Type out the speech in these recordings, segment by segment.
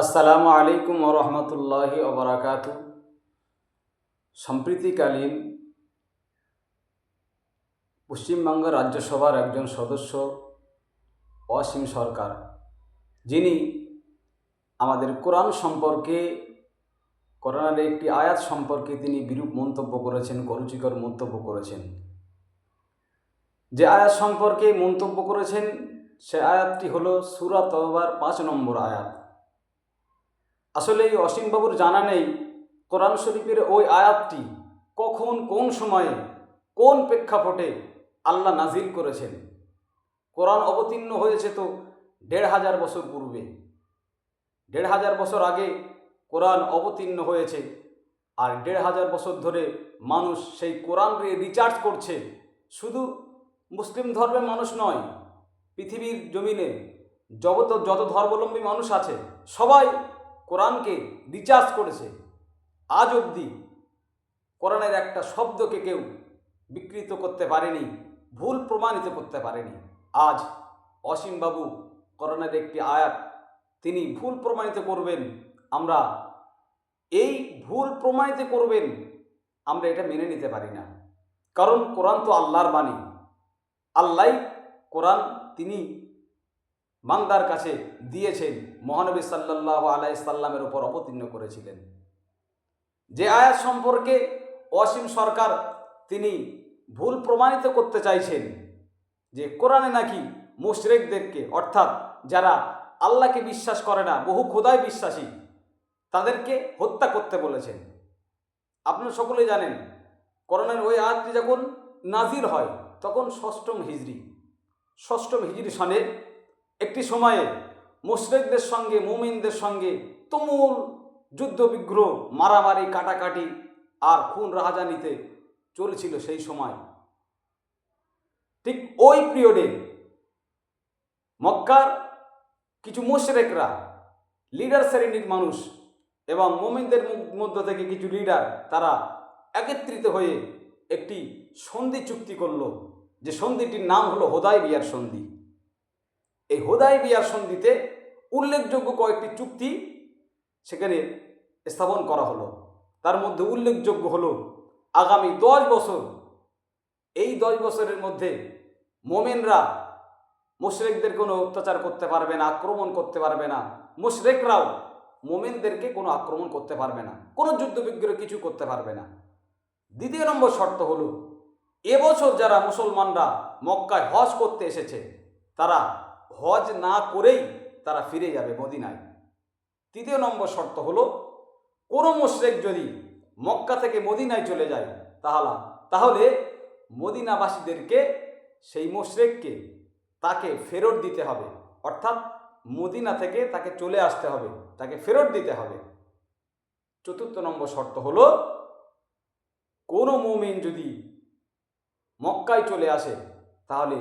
আসসালামু আলাইকুম রহমতুল্লাহি ওবরাকাত সম্প্রীতিকালীন পশ্চিমবঙ্গ রাজ্যসভার একজন সদস্য, অসীম সরকার, যিনি আমাদের কোরআন সম্পর্কে, কোরআনের একটি আয়াত সম্পর্কে তিনি বিরূপ মন্তব্য করেছেন করুচিকর মন্তব্য করেছেন। যে আয়াত সম্পর্কে মন্তব্য করেছেন, সে আয়াতটি হলো সুরা তওবার পাঁচ নম্বর আয়াত। আসলে এই অসীমবাবুর জানা নেই কোরআন শরীফের ওই আয়াতটি কখন কোন সময়ে কোন প্রেক্ষাপটে আল্লাহ নাজিল করেছেন। কোরআন অবতীর্ণ হয়েছে তো দেড় হাজার বছর পূর্বে। দেড় হাজার বছর আগে কোরআন অবতীর্ণ হয়েছে আর দেড় হাজার বছর ধরে মানুষ সেই কোরআন রিচার্জ করছে। শুধু মুসলিম ধর্মের মানুষ নয়, পৃথিবীর জমিনে জগত যত ধর্মাবলম্বী মানুষ আছে, সবাই কোরআনকে রিচার্জ করেছে। আজ অবধি কোরআনের একটা শব্দকে কেউ বিকৃত করতে পারেনি, ভুল প্রমাণিত করতে পারেনি। আজ অসীমবাবু কোরআনের একটি আয়াত, তিনি ভুল প্রমাণিত করবেন, আমরা এই ভুল প্রমাণিত করবেন, আমরা এটা মেনে নিতে পারি না। কারণ কোরআন তো আল্লাহর বাণী। আল্লাহ কোরআন, তিনি বান্দার কাছে দিয়েছেন মহানবী সাল্লাহ আলাই সাল্লামের উপর অবতীর্ণ করেছিলেন। যে আয়াত সম্পর্কে অসীম সরকার তিনি ভুল প্রমাণিত করতে চাইছেন যে কোরআনে নাকি মুশরেকদেরকে, অর্থাৎ যারা আল্লাহকে বিশ্বাস করে না, বহু খোদায় বিশ্বাসী, তাদেরকে হত্যা করতে বলেছেন। আপনারা সকলে জানেন করোনার ওই আয়াতটি যখন নাজির হয়, তখন ষষ্ঠম হিজড়ি ষষ্ঠম হিজড়ি সনের একটি সময়ে মুশরেকদের সঙ্গে, মুমিনদের সঙ্গে তুমুল যুদ্ধবিগ্রহ মারামারি, কাটাকাটি আর খুন রাহাজানিতে চলছিল সেই সময়। ঠিক ওই পিরিয়ডে মক্কার কিছু মুশরেকরা লিডার শ্রেণির মানুষ এবং মোমিনদের মধ্য থেকে কিছু লিডার তারা একত্রিত হয়ে একটি সন্ধি চুক্তি করল, যে সন্ধিটির নাম হলো হোদাই বিয়ার সন্ধি। এই হোদাই বিয়ার সন্ধিতে উল্লেখযোগ্য কয়েকটি চুক্তি সেখানে স্থাপন করা হলো। তার মধ্যে উল্লেখযোগ্য হলো, আগামী দশ বছর, এই দশ বছরের মধ্যে মোমেনরা মুশরেকদের কোনো অত্যাচার করতে পারবে না, আক্রমণ করতে পারবে না। মুশরেকরাও মোমেনদেরকে কোনো আক্রমণ করতে পারবে না, কোনো যুদ্ধবিগ্রহ কিছু করতে পারবে না। দ্বিতীয় নম্বর শর্ত হলো এবছর যারা মুসলমানরা মক্কায় হজ করতে এসেছে, তারা হজ না করেই তারা ফিরে যাবে মদিনায়। তৃতীয় নম্বর শর্ত হলো, কোনো মুশরেক যদি মক্কা থেকে মদিনায় চলে যায়, তাহলে তাহলে মদিনাবাসীদেরকে, সেই মুশরেককে তাকে ফেরত দিতে হবে। অর্থাৎ মদিনা থেকে তাকে চলে আসতে হবে, তাকে ফেরত দিতে হবে। চতুর্থ নম্বর শর্ত হলো, কোনো মুমিন যদি মক্কায় চলে আসে, তাহলে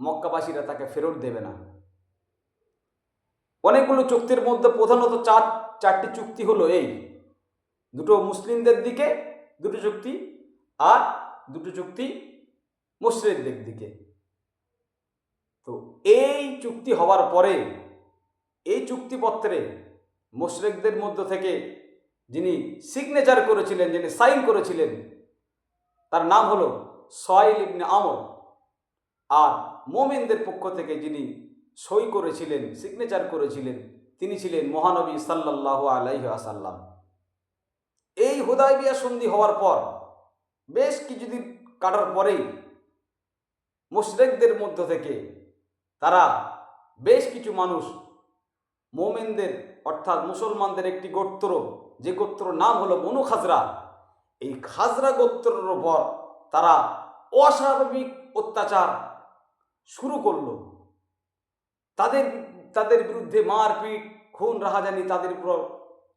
মক্কাবাসীরা তাকে ফেরত দেবে না। অনেকগুলো চুক্তির মধ্যে প্রধানত চার, চারটি চুক্তি হলো এই। দুটো মুসলিমদের দিকে, দুটো চুক্তি, আর দুটো চুক্তি মুসলিমদের দিকে। তো এই চুক্তি হওয়ার পরে, এই চুক্তিপত্রে মুশরেকদের মধ্য থেকে যিনি সিগনেচার করেছিলেন, যিনি সাইন করেছিলেন, তার নাম হলো সোয়াইল ইবনে আমর। আর মোমেনদের পক্ষ থেকে যিনি সই করেছিলেন সিগনেচার করেছিলেন, তিনি ছিলেন মহানবী সাল্লাহ আলাইহ আসাল্লাম এই হুদাইবিয়া সন্ধি হওয়ার পর, বেশ কিছুদিন কাটার পরেই মুশরেকদের মধ্য থেকে তারা বেশ কিছু মানুষ মোমেনদের, অর্থাৎ মুসলমানদের একটি গোত্র, যে গোত্র নাম হলো বনু খাজরা, এই খাজরা গোত্রের ওপর তারা অস্বাভাবিক অত্যাচার শুরু করল। তাদের তাদের বিরুদ্ধে মারপিট, খুন, রাহাজানি, তাদের উপর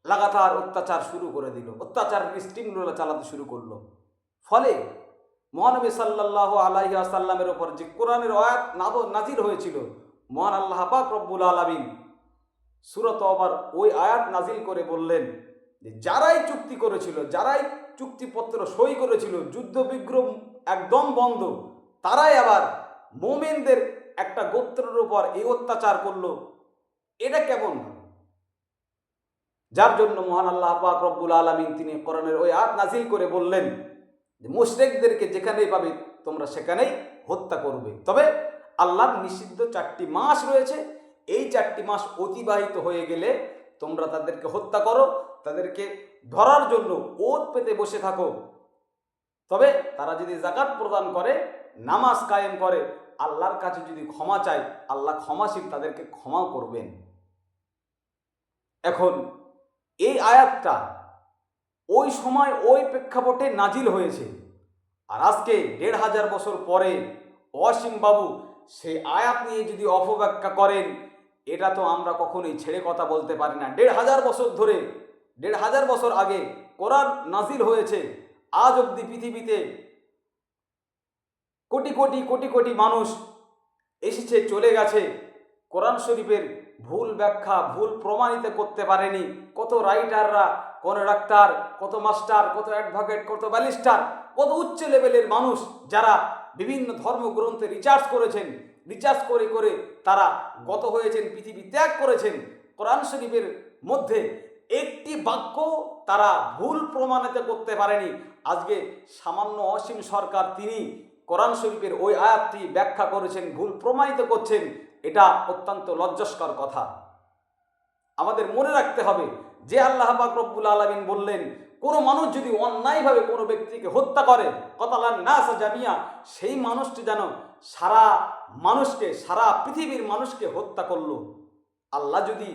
লাগাতার অত্যাচার শুরু করে দিল। অত্যাচার স্টিমগুলো চালাতে শুরু করল। ফলে মহানবী সাল্লাহ আলাইহি আসাল্লামের ওপর যে কোরআনের আয়াত নাব নাজির হয়েছিল, মহান আল্লাহ পাক রব্বুল আলমিন সুরত আবার ওই আয়াত নাজিল করে বললেন যে, যারাই চুক্তি করেছিল, যারাই চুক্তিপত্র সই করেছিল, যুদ্ধ বিগ্রহ একদম বন্ধ, তারাই আবার মোমেনদের একটা গোত্রের উপর এই অত্যাচার করল, এটা কেমন যার জন্য মহান আল্লাহ পাক রব্বুল আলমিন তিনি কোরআনের ওই আয়াত নাজিল করে বললেন যে, মুশরেকদেরকে যেখানেই পাবে তোমরা সেখানেই হত্যা করবে। তবে আল্লাহর নিষিদ্ধ চারটি মাস রয়েছে। এই চারটি মাস অতিবাহিত হয়ে গেলে তোমরা তাদেরকে হত্যা করো, তাদেরকে ধরার জন্য ওত পেতে বসে থাকো। তবে তারা যদি জাকাত প্রদান করে, নামাজ কায়েম করে আল্লাহর কাছে যদি ক্ষমা চায় আল্লাহ ক্ষমাশীল তাদেরকে ক্ষমাও করবেন। এখন এই আয়াতটা ওই সময় ওই প্রেক্ষাপটে নাজিল হয়েছে। আর আজকে দেড় হাজার বছর পরে অসীম বাবু সেই আয়াত নিয়ে যদি অপব্যাখ্যা করেন, এটা তো আমরা কখনোই ছেড়ে কথা বলতে পারি না। দেড় হাজার বছর ধরে, দেড় হাজার বছর আগে কোরআন নাজিল হয়েছে, আজ অবধি পৃথিবীতে কোটি কোটি কোটি কোটি মানুষ এসেছে, চলে গেছে। কোরআন শরীফের ভুল ব্যাখ্যা, ভুল প্রমাণিত করতে পারেনি। কত রাইটাররা কোন ডাক্তার, কত মাস্টার, কত অ্যাডভোকেট, কত ব্যালিস্টার কত উচ্চ লেভেলের মানুষ যারা বিভিন্ন ধর্মগ্রন্থে রিচার্জ করেছেন। রিচার্জ করে করে তারা গত হয়েছেন, পৃথিবী ত্যাগ করেছেন। কোরআন শরীফের মধ্যে একটি বাক্য তারা ভুল প্রমাণিত করতে পারেনি। আজকে সামান্য অসীম সরকার তিনি কোরআন শরীফের ওই আয়াতটি ব্যাখ্যা করেছেন, ভুল প্রমাণিত করছেন, এটা অত্যন্ত লজ্জাস্কর কথা। আমাদের মনে রাখতে হবে, যে আল্লাহ রব্বুল আলমিন বললেন, কোনো মানুষ যদি অন্যায়ভাবে কোনো ব্যক্তিকে হত্যা করে, কতালান না জামিয়া, সেই মানুষটি যেন সারা মানুষকে, সারা পৃথিবীর মানুষকে হত্যা করল। আল্লাহ যদি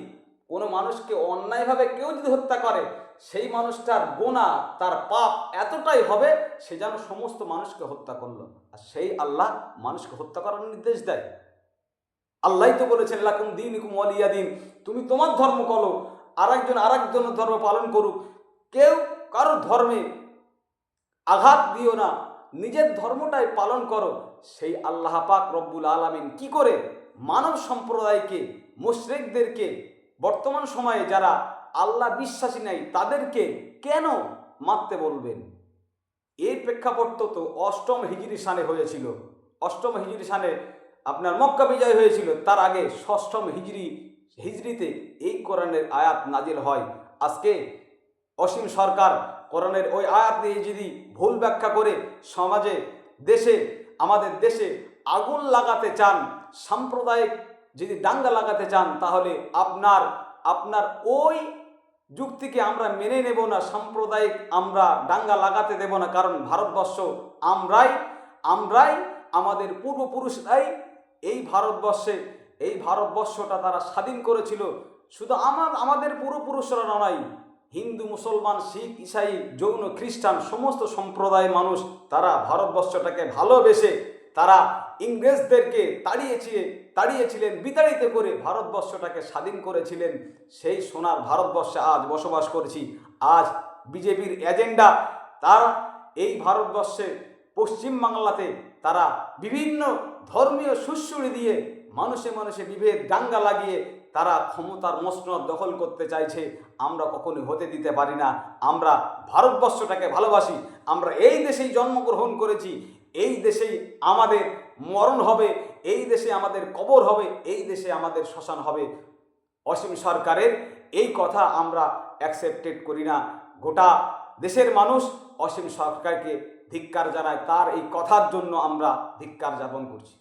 কোনো মানুষকে অন্যায়ভাবে কেউ যদি হত্যা করে, সেই মানুষটার গোনা, তার পাপ এতটাই হবে, সে যেন সমস্ত মানুষকে হত্যা করল। আর সেই আল্লাহ মানুষকে হত্যা করার নির্দেশ দেয়। আল্লাহ তো বলেছেন, লাকুম দিন ইকুম অলিয়া দিন। তুমি তোমার ধর্ম করো আর একজন আর একজনের ধর্ম পালন করুক। কেউ কারও ধর্মে আঘাত দিও না, নিজের ধর্মটাই পালন করো। সেই আল্লাহ পাক রব্বুল আলমিন কি করে মানব সম্প্রদায়কে, মুশরেকদেরকে, বর্তমান সময়ে যারা আল্লাহ বিশ্বাসী নাই, তাদেরকে কেন মারতে বলবেন? এই প্রেক্ষাপট তো অষ্টম হিজরি সানে হয়েছিল। অষ্টম হিজরি সানে আপনার মক্কা বিজয় হয়েছিল, তার আগে ষষ্ঠম হিজরি, হিজরিতে এই কোরআনের আয়াত নাজিল হয়। আজকে অসীম সরকার কোরআনের ওই আয়াত নিয়ে যদি ভুল ব্যাখ্যা করে সমাজে, দেশে, আমাদের দেশে আগুন লাগাতে চান, সাম্প্রদায়িক যদি দাঙ্গা লাগাতে চান, তাহলে আপনার আপনার ওই যুক্তিকে আমরা মেনে নেব না, সাম্প্রদায়িক আমরা দাঙ্গা লাগাতে দেব না, কারণ ভারতবর্ষ আমরাই আমরাই আমাদের পূর্বপুরুষরাই এই ভারতবর্ষে, এই ভারতবর্ষটা তারা স্বাধীন করেছিল। শুধু আমার, আমাদের পূর্বপুরুষরা নয়, হিন্দু, মুসলমান, শিখ, ইসাই, যৌন, খ্রিস্টান, সমস্ত সম্প্রদায়ের মানুষ তারা ভারতবর্ষটাকে ভালোবেসে তারা ইংরেজদেরকে তাড়িয়েছে তাড়িয়েছিলেন বিতাড়িত করে ভারতবর্ষটাকে স্বাধীন করেছিলেন। সেই সোনার ভারতবর্ষে আজ বসবাস করছি। আজ বিজেপির এজেন্ডা। তারা এই ভারতবর্ষে পশ্চিমবাংলাতে তারা বিভিন্ন ধর্মীয় সুশ্রুড়ি দিয়ে মানুষে মানুষে বিভেদ দাঙ্গা লাগিয়ে তারা ক্ষমতার মসনদ দখল করতে চাইছে। আমরা কখনো হতে দিতে পারি না। আমরা ভারতবর্ষটাকে ভালোবাসি। আমরা এই দেশেই জন্মগ্রহণ করেছি। এই দেশেই আমাদের মরণ হবে, এই দেশে আমাদের কবর হবে, এই দেশে আমাদের শ্মশান হবে। অসীম সরকারের এই কথা আমরা অ্যাকসেপ্টেড করি না। গোটা দেশের মানুষ অসীম সরকারকে ধিক্কার জানায়, তার এই কথার জন্য আমরা ধিক্কার যাপন করছি।